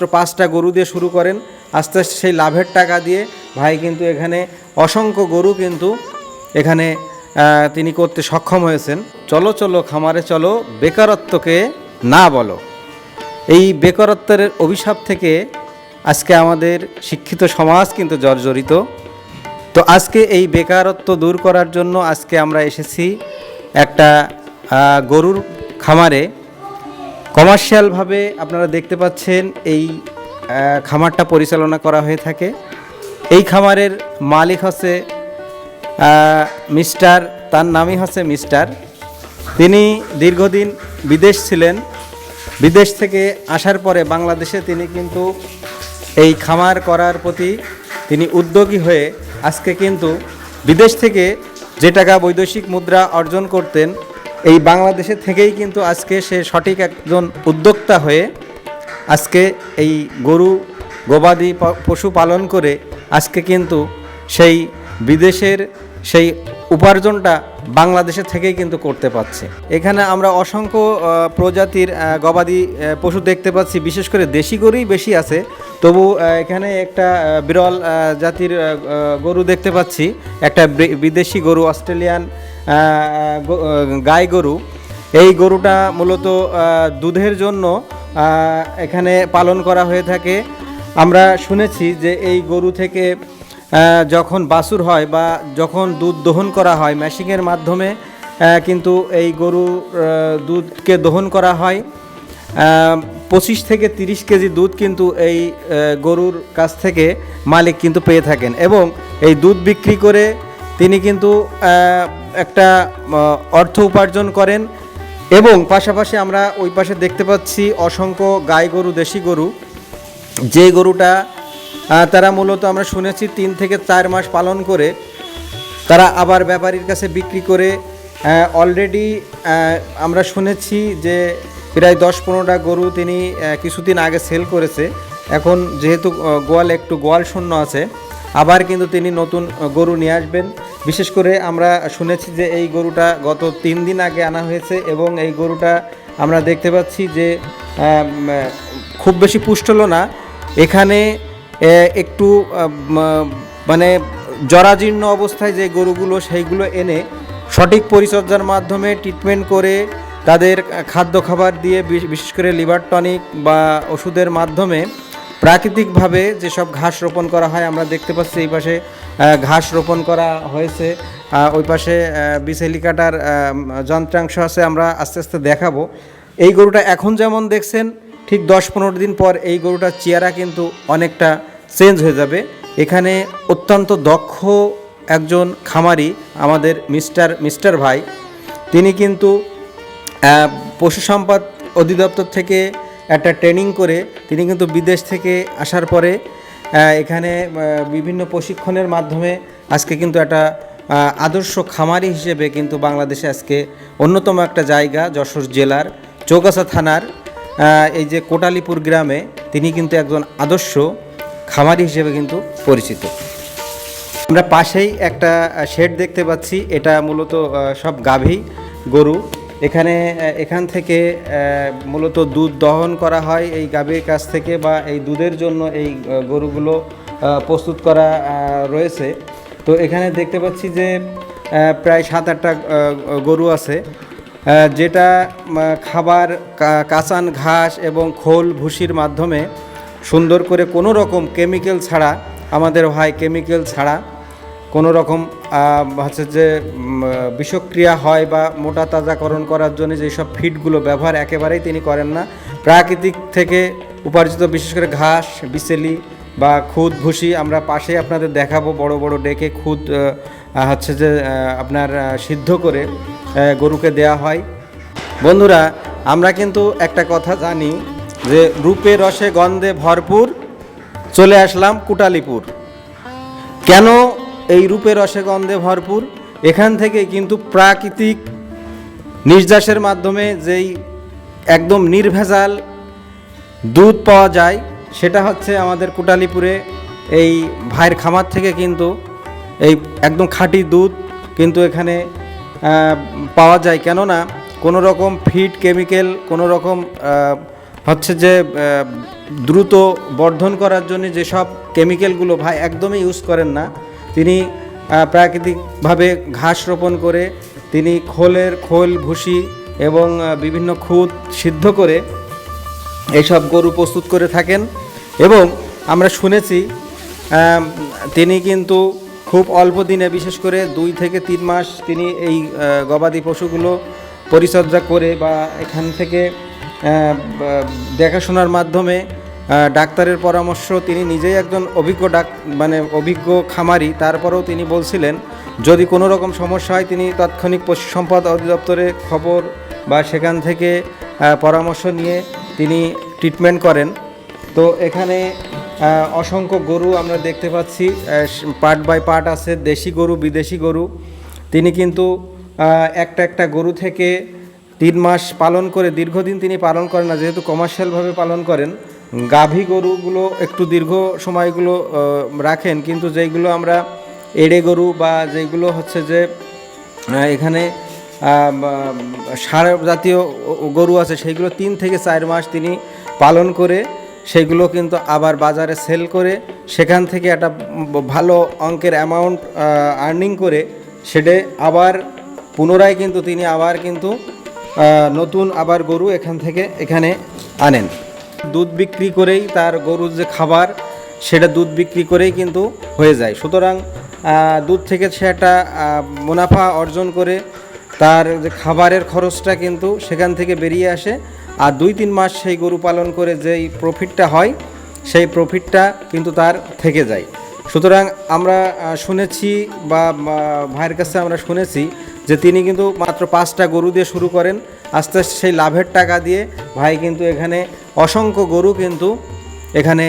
মাত্র পাঁচটা গরু দিয়ে শুরু করেন। আস্তে আস্তে সেই লাভের টাকা দিয়ে ভাই কিন্তু এখানে অসংখ্য গরু কিন্তু এখানে তিনি করতে সক্ষম হয়েছেন। চলো চলো, খামারে চলো, বেকারত্বকে না বলো। এই বেকারত্বের অভিশাপ থেকে আজকে আমাদের শিক্ষিত সমাজ কিন্তু জর্জরিত। তো আজকে এই বেকারত্ব দূর করার জন্য আজকে আমরা এসেছি একটা গরুর খামারে। কমার্শিয়ালভাবে আপনারা দেখতে পাচ্ছেন এই খামারটা পরিচালনা করা হয়ে থাকে। এই খামারের মালিক হচ্ছে মিস্টার, তার নামই হচ্ছে মিস্টার। তিনি দীর্ঘদিন বিদেশ ছিলেন। বিদেশ থেকে আসার পরে বাংলাদেশে তিনি কিন্তু এই খামার করার প্রতি তিনি উদ্যোগী হয়ে আজকে কিন্তু বিদেশ থেকে যে টাকা বৈদেশিক মুদ্রা অর্জন করতেন এই বাংলাদেশে থেকেই কিন্তু আজকে সে সঠিক একজন উদ্যোক্তা হয়ে আজকে এই গরু, গবাদি পশু পালন করে আজকে কিন্তু সেই বিদেশের সেই উপার্জনটা বাংলাদেশে থেকেই কিন্তু করতে পারছে। এখানে আমরা অসংখ্য প্রজাতির গবাদি পশু দেখতে পাচ্ছি, বিশেষ করে দেশি গরুই বেশি আছে। তবু এখানে একটা বিরল জাতির গরু দেখতে পাচ্ছি। একটা বিদেশি গরু, অস্ট্রেলিয়ান গাই গরু। এই গরুটা মূলত দুধের জন্য এখানে পালন করা হয়ে থাকে। আমরা শুনেছি যে এই গরু থেকে যখন বাছুর হয় বা যখন দুধ দহন করা হয় মেশিংয়ের মাধ্যমে কিন্তু এই আহ, দুধকে দহন করা হয়। পঁচিশ থেকে তিরিশ কেজি দুধ কিন্তু এই গরুর কাছ থেকে মালিক কিন্তু পেয়ে থাকেন। এবং এই দুধ বিক্রি করে তিনি কিন্তু একটা অর্থ উপার্জন করেন এবং পাশাপাশি আমরা ওই পাশে দেখতে পাচ্ছি অসংখ্য গাই গরু, দেশি গরু। যে গরুটা তারা মূলত আমরা শুনেছি তিন থেকে চার মাস পালন করে, তারা আবার ব্যাপারীর কাছে বিক্রি করে অলরেডি আমরা শুনেছি যে প্রায় দশ পনেরোটা গরু তিনি কিছুদিন আগে সেল করেছে। এখন যেহেতু গোয়াল একটু গোয়াল শূন্য আছে আবার কিন্তু তিনি নতুন গরু নিয়ে আসবেন। বিশেষ করে আমরা শুনেছি যে এই গরুটা গত তিন দিন আগে আনা হয়েছে এবং এই গরুটা আমরা দেখতে পাচ্ছি যে খুব বেশি পুষ্ট হলো না। এখানে একটু মানে জরাজীর্ণ অবস্থায় যে গরুগুলো সেইগুলো এনে সঠিক পরিচর্যার মাধ্যমে ট্রিটমেন্ট করে তাদের খাদ্য খাবার দিয়ে বিশেষ করে লিভার টনিক বা ওষুধের মাধ্যমে প্রাকৃতিকভাবে যেসব ঘাস রোপণ করা হয়, আমরা দেখতে পাচ্ছি এই পাশে ঘাস রোপণ করা হয়েছে। ওই পাশে বিষ হেলিকাটার যন্ত্রাংশ আছে, আমরা আস্তে আস্তে দেখাবো। এই গরুটা এখন যেমন দেখছেন, ঠিক দশ পনেরো দিন পর এই গরুটার চেহারা কিন্তু অনেকটা চেঞ্জ হয়ে যাবে। এখানে অত্যন্ত দক্ষ একজন খামারি আমাদের মিস্টার মিস্টার ভাই। তিনি কিন্তু পশু সম্পদ অধিদপ্তর থেকে একটা ট্রেনিং করে তিনি কিন্তু বিদেশ থেকে আসার পরে এখানে বিভিন্ন প্রশিক্ষণের মাধ্যমে আজকে কিন্তু একটা আদর্শ খামারি হিসেবে কিন্তু বাংলাদেশে আজকে অন্যতম একটা জায়গা যশোর জেলার চৌগাছা থানার এই যে কোটালিপুর গ্রামে তিনি কিন্তু একজন আদর্শ খামারি হিসেবে কিন্তু পরিচিত। আমরা পাশেই একটা শেড দেখতে পাচ্ছি। এটা মূলত সব গাভী গরু। এখানে এখান থেকে মূলত দুধ দহন করা হয় এই গাভীর কাছ থেকে বা এই দুধের জন্য এই গরুগুলো প্রস্তুত করা রয়েছে। তো এখানে দেখতে পাচ্ছি যে প্রায় সাত আটটা গরু আছে যেটা খাবার কাঁচান ঘাস এবং খোল ভুসির মাধ্যমে সুন্দর করে কোনো রকম কেমিক্যাল ছাড়া, আমাদের হয় কেমিক্যাল ছাড়া কোনো রকম হচ্ছে যে বিষক্রিয়া হয় বা মোটা তাজাকরণ করার জন্য যেসব ফিডগুলো ব্যবহার একেবারেই তিনি করেন না। প্রাকৃতিক থেকে উপার্জিত বিশেষ করে ঘাস, বিচেলি বা খুদ ভুসি আমরা পাশে আপনাদের দেখাবো বড় বড় ডেকে খুদ হচ্ছে যে আপনার সিদ্ধ করে গরুকে দেয়া হয়। বন্ধুরা, আমরা কিন্তু একটা কথা জানি যে রূপে রসে গন্ধে ভরপুর চলে আসলাম কুটালিপুর। কেন এই রূপে রসে গন্ধে ভরপুর। এখান থেকে কিন্তু প্রাকৃতিক নির্যাসের মাধ্যমে যেই একদম নির্ভেজাল দুধ পাওয়া যায়, সেটা হচ্ছে আমাদের কুটালিপুরে এই ভাইয়ের খামার থেকে কিন্তু এই একদম খাঁটি দুধ কিন্তু এখানে পাওয়া যায়। কেননা কোনো রকম ফিড কেমিক্যাল, কোনো রকম হচ্ছে যে দ্রুত বর্ধন করার জন্য যেসব কেমিক্যালগুলো ভাই একদমই ইউজ করেন না তিনি প্রাকৃতিকভাবে ঘাস রোপণ করে তিনি খোলের খোল ভুসি এবং বিভিন্ন খুদ সিদ্ধ করে এইসব গরু প্রস্তুত করে থাকেন এবং আমরা শুনেছি তিনি কিন্তু খুব অল্প দিনে বিশেষ করে দুই থেকে তিন মাস তিনি এই গবাদি পশুগুলো পরিচর্যা করে বা এখান থেকে দেখাশোনার মাধ্যমে ডাক্তারের পরামর্শ, তিনি নিজেই একজন অভিজ্ঞ ডাক মানে অভিজ্ঞ খামারি, তারপরেও তিনি বলছিলেন, যদি কোনো রকম সমস্যা হয়, তিনি তাৎক্ষণিক পশু সম্পদ অধিদপ্তরে খবর বা সেখান থেকে পরামর্শ নিয়ে তিনি ট্রিটমেন্ট করেন। তো এখানে অসংখ্য গরু আমরা দেখতে পাচ্ছি পার্ট বাই পার্ট আছে, দেশি গরু, বিদেশি গরু। তিনি কিন্তু একটা একটা গরু থেকে তিন মাস পালন করে, দীর্ঘদিন তিনি পালন করেন না, যেহেতু কমার্শিয়ালভাবে পালন করেন। গাভী গরুগুলো একটু দীর্ঘ সময়গুলো রাখেন, কিন্তু যেইগুলো আমরা এড়ে গরু বা যেইগুলো হচ্ছে যে এখানে সার জাতীয় গরু আছে, সেইগুলো তিন থেকে চার মাস তিনি পালন করে, সেগুলো কিন্তু আবার বাজারে সেল করে, সেখান থেকে একটা ভালো অঙ্কের অ্যামাউন্ট আর্নিং করে, সেটা আবার পুনরায় কিন্তু তিনি আবার কিন্তু নতুন আবার গরু এখান থেকে এখানে আনেন। দুধ বিক্রি করেই তার গরুর যে খাবার, সেটা দুধ বিক্রি করেই কিন্তু হয়ে যায়। সুতরাং দুধ থেকে সে একটা মুনাফা অর্জন করে তার যে খাবারের খরচটা কিন্তু সেখান থেকে বেরিয়ে আসে। আর দুই তিন মাস সেই গরু পালন করে যেই প্রফিটটা হয়, সেই প্রফিটটা কিন্তু তার থেকে যায়। সুতরাং আমরা শুনেছি বা, ভাইয়ের কাছে আমরা শুনেছি যে তিনি কিন্তু মাত্র পাঁচটা গরু দিয়ে শুরু করেন। আস্তে আস্তে সেই লাভের টাকা দিয়ে ভাই কিন্তু এখানে অসংখ্য গরু কিন্তু এখানে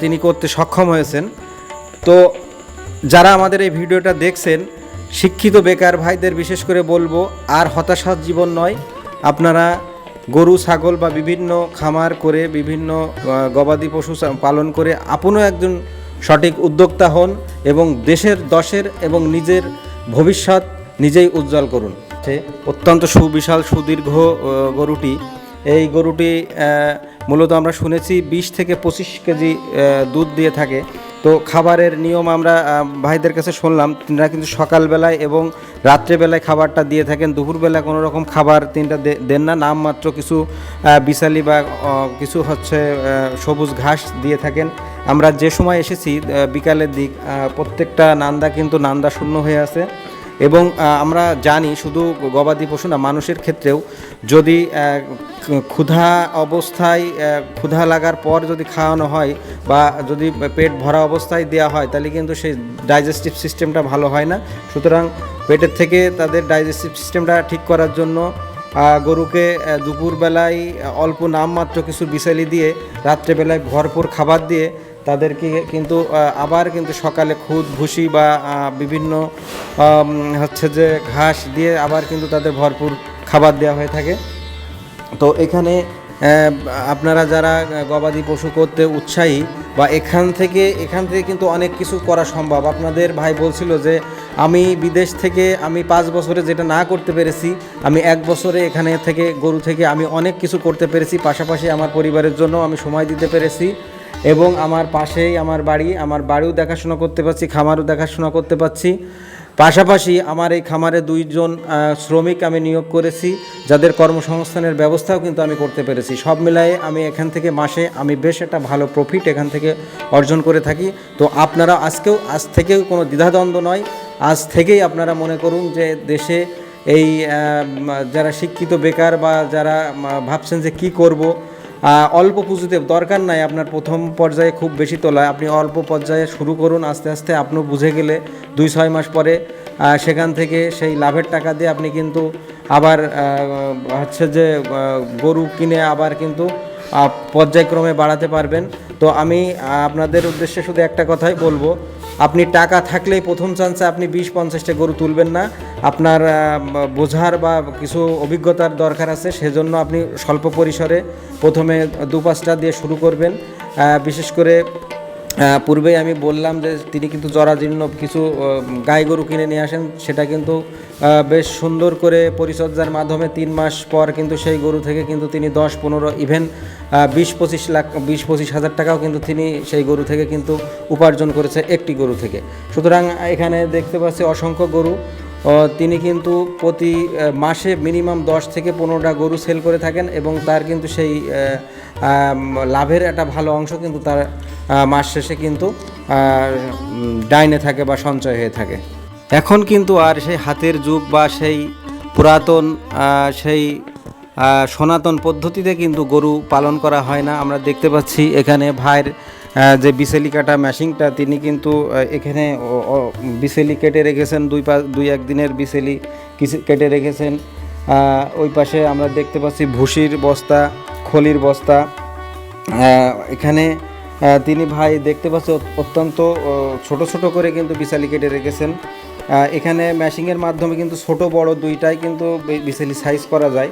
তিনি করতে সক্ষম হয়েছেন। তো যারা আমাদের এই ভিডিওটা দেখছেন, শিক্ষিত বেকার ভাইদের বিশেষ করে বলব, আর হতাশার জীবন নয়, আপনারা গরু, ছাগল বা বিভিন্ন খামার করে বিভিন্ন গবাদি পশু পালন করে আপনও একজন সঠিক উদ্যোক্তা হন এবং দেশের দশের এবং নিজের ভবিষ্যৎ নিজেই উজ্জ্বল করুন। সে অত্যন্ত সুবিশাল, সুদীর্ঘ গরুটি। এই গরুটি মূলত আমরা শুনেছি বিশ থেকে পঁচিশ কেজি দুধ দিয়ে থাকে। তো খাবারের নিয়ম আমরা ভাইদের কাছে শুনলাম, তিনারা কিন্তু সকালবেলায় এবং রাত্রেবেলায় খাবারটা দিয়ে থাকেন। দুপুরবেলা কোনো রকম খাবার তিনটা দেন না নামমাত্র কিছু বিশালি বা কিছু হচ্ছে সবুজ ঘাস দিয়ে থাকেন। আমরা যে সময় এসেছি বিকালের দিক প্রত্যেকটা নান্দা কিন্তু নান্দা শূন্য হয়ে আছে। এবং আমরা জানি শুধু গবাদি পশু না, মানুষের ক্ষেত্রেও যদি ক্ষুধা অবস্থায় ক্ষুধা লাগার পর যদি খাওয়ানো হয় বা যদি পেট ভরা অবস্থায় দেওয়া হয়, তাহলে কিন্তু সেই ডাইজেস্টিভ সিস্টেমটা ভালো হয় না। সুতরাং পেটের থেকে তাদের ডাইজেস্টিভ সিস্টেমটা ঠিক করার জন্য গরুকে দুপুরবেলায় অল্প নামমাত্র কিছু বিশালি দিয়ে, রাত্রেবেলায় ভরপুর খাবার দিয়ে তাদেরকে কিন্তু আবার কিন্তু সকালে খুদ, ভুসি বা বিভিন্ন হচ্ছে যে ঘাস দিয়ে আবার কিন্তু তাদের ভরপুর খাবার দেওয়া হয়ে থাকে। তো এখানে আপনারা যারা গবাদি পশু করতে উৎসাহী বা এখান থেকে এখান থেকে কিন্তু অনেক কিছু করা সম্ভব। আপনাদের ভাই বলছিল যে, আমি বিদেশ থেকে, আমি পাঁচ বছরে যেটা না করতে পেরেছি, আমি এক বছরে এখানে থেকে, গরু থেকে আমি অনেক কিছু করতে পেরেছি। পাশাপাশি আমার পরিবারের জন্য আমি সময় দিতে পেরেছি। এবং আমার পাশেই আমার বাড়ি, আমার বাড়িও দেখাশোনা করতে পারছি, খামারও দেখাশোনা করতে পারছি। পাশাপাশি আমার এই খামারে দুইজন শ্রমিক আমি নিয়োগ করেছি, যাদের কর্মসংস্থানের ব্যবস্থাও কিন্তু আমি করতে পেরেছি। সব মিলায়ে আমি এখান থেকে মাসে, আমি বেশ একটা ভালো প্রফিট এখান থেকে অর্জন করে থাকি। তো আপনারা আজকেও, আজ থেকেও কোনো দ্বিধাদ্বন্দ্ব নয়। আজ থেকেই আপনারা মনে করুন যে দেশে এই যারা শিক্ষিত বেকার বা যারা ভাবছেন যে কি করব অল্প পুঁজিতে দরকার নাই, আপনার প্রথম পর্যায়ে খুব বেশি তোলা আপনি অল্প পর্যায়ে শুরু করুন, আস্তে আস্তে আপনিও বুঝে গেলে দুই, ছয় মাস পরে সেখান থেকে সেই লাভের টাকা দিয়ে আপনি কিন্তু আবার হচ্ছে যে গরু কিনে আবার কিন্তু পর্যায়ক্রমে বাড়াতে পারবেন। তো আমি আপনাদের উদ্দেশ্যে শুধু একটা কথাই বলব আপনি টাকা থাকলেই প্রথম চান্সে আপনি বিশ পঞ্চাশটা গরু তুলবেন না। আপনার বোঝার বা কিছু অভিজ্ঞতার দরকার আছে, সেজন্য আপনি স্বল্প পরিসরে প্রথমে দু পাঁচটা দিয়ে শুরু করবেন। বিশেষ করে আহ, পূর্বেই আমি বললাম যে তিনি কিন্তু জরাজীর্ণ কিছু গাই গরু কিনে নিয়ে আসেন। সেটা কিন্তু বেশ সুন্দর করে পরিচর্যার মাধ্যমে তিন মাস পর কিন্তু সেই গরু থেকে কিন্তু তিনি দশ পনেরো ইভেন বিশ পঁচিশ লাখ বিশ পঁচিশ হাজার টাকাও কিন্তু তিনি সেই গরু থেকে কিন্তু উপার্জন করেছে একটি গরু থেকে। সুতরাং এখানে দেখতে পাচ্ছি অসংখ্য গরু। তিনি কিন্তু প্রতি মাসে মিনিমাম দশ থেকে পনেরোটা গরু সেল করে থাকেন এবং তার কিন্তু সেই লাভের একটা ভালো অংশ কিন্তু তার মাস শেষে কিন্তু ডাইনে থাকে বা সঞ্চয় হয়ে থাকে। এখন কিন্তু আর সেই হাতের যুগ বা সেই পুরাতন সেই সনাতন পদ্ধতিতে কিন্তু গরু পালন করা হয় না। আমরা দেখতে পাচ্ছি এখানে ভাইয়ের যে বিসেলি কাটা মেশিনটা তিনি কিন্তু এখানে বিসেলি কেটে রেখেছেন, দুই পা, দুই একদিনের বিসেলি কেটে রেখেছেন। ওই পাশে আমরা দেখতে পাচ্ছি ভুসির বস্তা, খলির বস্তা। এখানে তিনি ভাই দেখতে পাচ্ছি অত্যন্ত ছোট ছোট করে কিন্তু বিসালি কেটে রেখেছেন। এখানে ম্যাশিংয়ের মাধ্যমে কিন্তু ছোট, বড় দুইটাই কিন্তু বিসালি সাইজ করা যায়।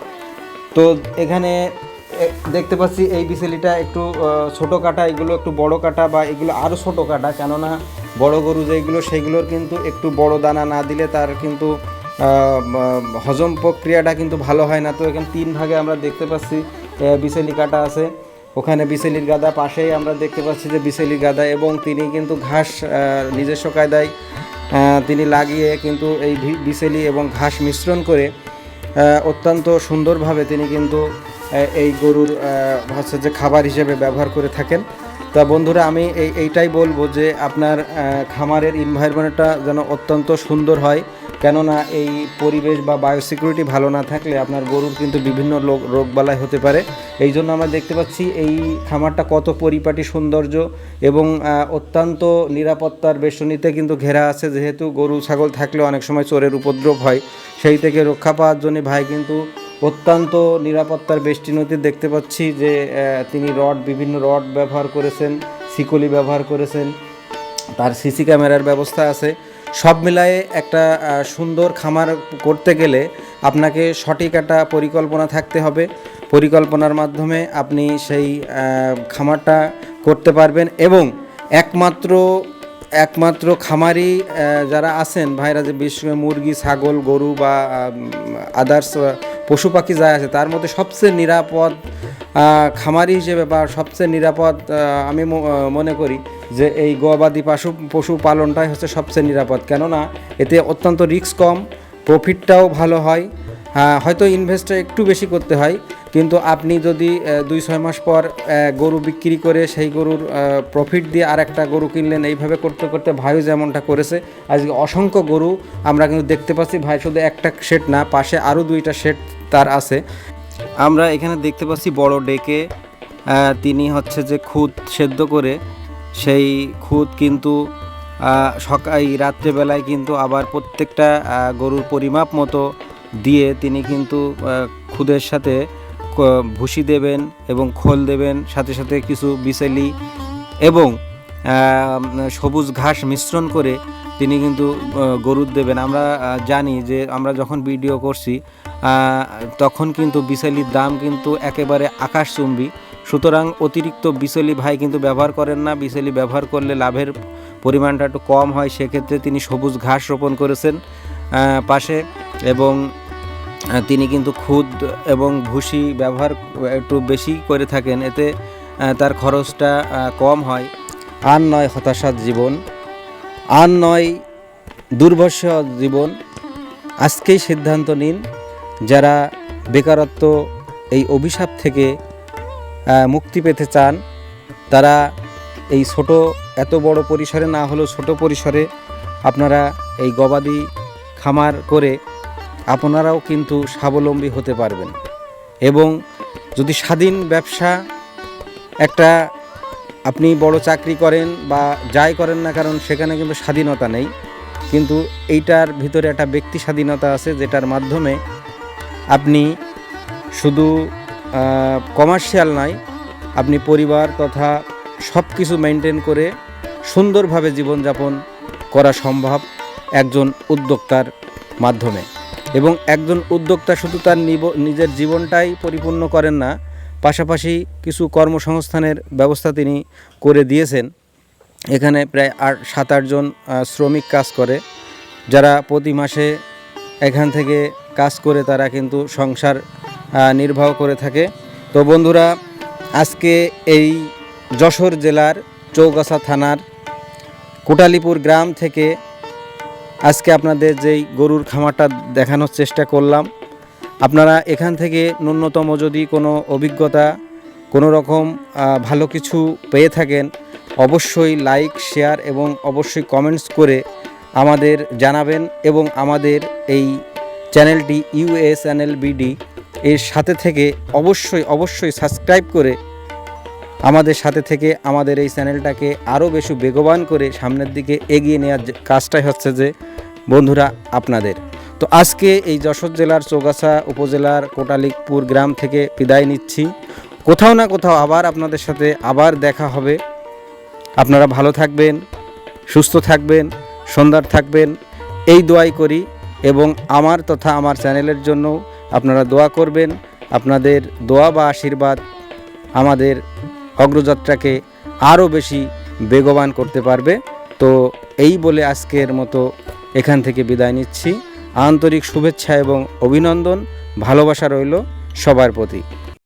তো এখানে দেখতে পাচ্ছি এই বিসেলিটা একটু ছোটো কাটা, এগুলো একটু বড় কাটা বা এগুলো আরও ছোটো কাটা, কেননা বড় গরু যেগুলো, সেগুলোর কিন্তু একটু বড় দানা না দিলে তার কিন্তু হজম প্রক্রিয়াটা কিন্তু ভালো হয় না। তো এখানে তিন ভাগে আমরা দেখতে পাচ্ছি বিসেলি কাটা আছে। ওখানে বিসেলির গাদা, পাশেই আমরা দেখতে পাচ্ছি যে বিসেলির গাদা এবং তিনি কিন্তু ঘাস নিজস্ব কায়দায় তিনি লাগিয়ে কিন্তু এই বিসেলি এবং ঘাস মিশ্রণ করে অত্যন্ত সুন্দরভাবে তিনি কিন্তু এই গরুর হচ্ছে যে খাবার হিসেবে ব্যবহার করে থাকেন। তা বন্ধুরা, আমি এই, এইটাই বলব যে আপনার খামারের এনভায়রনমেন্টটা যেন অত্যন্ত সুন্দর হয়। কেননা এই পরিবেশ বা বায়োসিকিউরিটি ভালো না থাকলে আপনার গরুর কিন্তু বিভিন্ন রোগ রোগবালাই হতে পারে। এই জন্য আমরা দেখতে পাচ্ছি এই খামারটা কত পরিপাটি, সৌন্দর্য এবং অত্যন্ত নিরাপত্তার বেষ্টনীতে কিন্তু ঘেরা আছে। যেহেতু গরু, ছাগল থাকলে অনেক সময় চোরের উপদ্রব হয়, সেই থেকে রক্ষা পাওয়ার জন্য ভাই কিন্তু অত্যন্ত নিরাপত্তার বেষ্টিনতি দেখতে পাচ্ছি যে তিনি রড, বিভিন্ন রড ব্যবহার করেছেন, শিকলি ব্যবহার করেছেন। তার সিসি ক্যামেরার ব্যবস্থা আছে। সব মিলায়ে একটা সুন্দর খামার করতে গেলে আপনাকে সঠিক একটা পরিকল্পনা থাকতে হবে। পরিকল্পনার মাধ্যমে আপনি সেই খামারটা করতে পারবেন এবং একমাত্র একমাত্র খামারি যারা আছেন, ভাইরা যে বিশেষ মুরগি, ছাগল, গরু বা আদার্স পশু পাখি যা আছে তার মধ্যে সবচেয়ে নিরাপদ খামারি হিসেবে বা সবচেয়ে নিরাপদ আমি মনে করি যে এই গবাদি পশু পশু পালনটাই হচ্ছে সবচেয়ে নিরাপদ। কেননা এতে অত্যন্ত রিস্ক কম প্রফিটটাও ভালো হয় হ্যাঁ, হয়তো ইনভেস্টটা একটু বেশি করতে হয় কিন্তু আপনি যদি দুই ছয় মাস পর গরু বিক্রি করে সেই গরুর প্রফিট দিয়ে আর একটা গরু কিনলেন এইভাবে করতে করতে ভাইও যেমনটা করেছে আজকে অসংখ্য গরু আমরা কিন্তু দেখতে পাচ্ছি ভাই শুধু একটা শেড না পাশে আরও দুইটা শেড তার আছে। আমরা এখানে দেখতে পাচ্ছি বড় ডেকে তিনি হচ্ছে যে খুদ সেদ্ধ করে, সেই খুদ কিন্তু সকাল রাত্রেবেলায় কিন্তু আবার প্রত্যেকটা গরুর পরিমাপ মতো দিয়ে তিনি কিন্তু খুদের সাথে ভুসি দেবেন এবং খোল দেবেন, সাথে সাথে কিছু বিসেলি এবং সবুজ ঘাস মিশ্রণ করে তিনি কিন্তু গরুর দেবেন। আমরা জানি যে আমরা যখন ভিডিও করছি তখন কিন্তু বিসেলির দাম কিন্তু একেবারে আকাশচুম্বী। সুতরাং অতিরিক্ত বিসেলি ভাই কিন্তু ব্যবহার করেন না। বিসেলি ব্যবহার করলে লাভের পরিমাণটা একটু কম হয়। সেক্ষেত্রে তিনি সবুজ ঘাস রোপণ করেছেন পাশে এবং তিনি কিন্তু খুদ এবং ভুসি ব্যবহার একটু বেশি করে থাকেন। এতে তার খরচটা কম হয়। আর নয়, হতাশার জীবন। আর নয় দুর্ভর্ষ জীবন। আজকেই সিদ্ধান্ত নিন যারা বেকারত্ব, এই অভিশাপ থেকে মুক্তি পেতে চান, তারা এই ছোট, এত বড় পরিসরে না হলেও ছোট পরিসরে আপনারা এই গবাদি খামার করে আপনারাও কিন্তু স্বাবলম্বী হতে পারবেন। এবং যদি স্বাধীন ব্যবসা একটা আপনি বড় চাকরি করেন বা যাই করেন না কারণ সেখানে কিন্তু স্বাধীনতা নেই, কিন্তু এইটার ভিতরে একটা ব্যক্তি স্বাধীনতা আছে যেটার মাধ্যমে আপনি শুধু কমার্শিয়াল নয়, আপনি পরিবার তথা সব কিছু মেনটেন করে সুন্দরভাবে জীবনযাপন করা সম্ভব একজন উদ্যোক্তার মাধ্যমে। এবং একজন উদ্যোক্তা শুধু তার নিজের জীবনটাই পরিপূর্ণ করেন না, পাশাপাশি কিছু কর্মসংস্থানের ব্যবস্থা তিনি করে দিয়েছেন। এখানে প্রায় আট, সাত আটজন শ্রমিক কাজ করে, যারা প্রতি মাসে এখান থেকে কাজ করে তারা কিন্তু সংসার নির্বাহ করে থাকে। তো বন্ধুরা, আজকে এই যশোর জেলার চৌগাছা থানার কোটালীপুর গ্রাম থেকে আজকে আপনাদের যেই গরুর খামারটা দেখানোর চেষ্টা করলাম। আপনারা এখান থেকে ন্যূনতম যদি কোনো অভিজ্ঞতা, কোনো রকম ভালো কিছু পেয়ে থাকেন, অবশ্যই লাইক, শেয়ার এবং অবশ্যই কমেন্টস করে আমাদের জানাবেন এবং আমাদের এই চ্যানেলটি ইউএস চ্যানেল বিডি এর সাথে থেকে অবশ্যই অবশ্যই সাবস্ক্রাইব করে আমাদের সাথে থেকে আমাদের এই চ্যানেলটাকে আরও বেশি বেগবান করে সামনের দিকে এগিয়ে নেওয়ার কাজটাই হচ্ছে যে বন্ধুরা আপনাদের। তো আজকে এই যশোর জেলার চৌগাছা উপজেলার কোটালিকপুর গ্রাম থেকে বিদায় নিচ্ছি। কোথাও না কোথাও আবার আপনাদের সাথে আবার দেখা হবে। আপনারা ভালো থাকবেন, সুস্থ থাকবেন সুন্দর থাকবেন। এই দোয়াই করি এবং আমার তথা আমার চ্যানেলের জন্য আপনারা দোয়া করবেন। আপনাদের দোয়া বা আশীর্বাদ আমাদের অগ্রযাত্রাকে আরও বেশি বেগবান করতে পারবে। তো এই বলে আজকের মতো এখান থেকে বিদায় নিচ্ছি। আন্তরিক শুভেচ্ছা এবং অভিনন্দন। ভালোবাসা রইল সবার প্রতি।